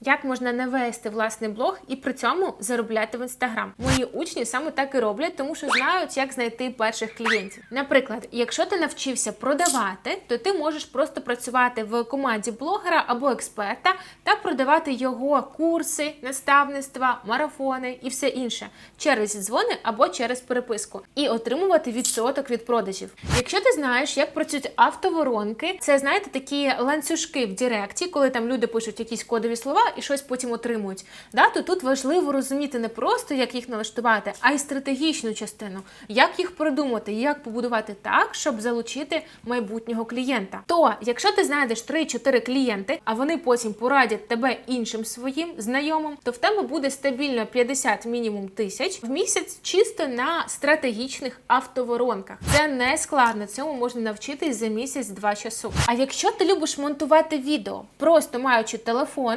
як можна навести власний блог і при цьому заробляти в інстаграм. Мої учні саме так і роблять, тому що знають, як знайти перших клієнтів. Наприклад, якщо ти навчився продавати, то ти можеш просто працювати в команді блогера або експерта та продавати його курси, наставництва, марафони і все інше через дзвони або через переписку і отримувати відсоток від продажів. Якщо ти знаєш, як працюють автоворонки, це знаєте такі ланцюжки в Директі, коли там люди пишуть якісь кодові слова і щось потім отримують. Да, то тут важливо розуміти не просто, як їх налаштувати, а й стратегічну частину, як їх продумати, як побудувати так, щоб залучити майбутнього клієнта. То, якщо ти знайдеш 3-4 клієнти, а вони потім порадять тебе іншим своїм знайомим, то в тебе буде стабільно 50 мінімум тисяч в місяць чисто на стратегічних автоворонках. Це не складно, цьому можна навчитись за місяць-два часу. А якщо ти любиш монтувати відео, просто маючи телефон,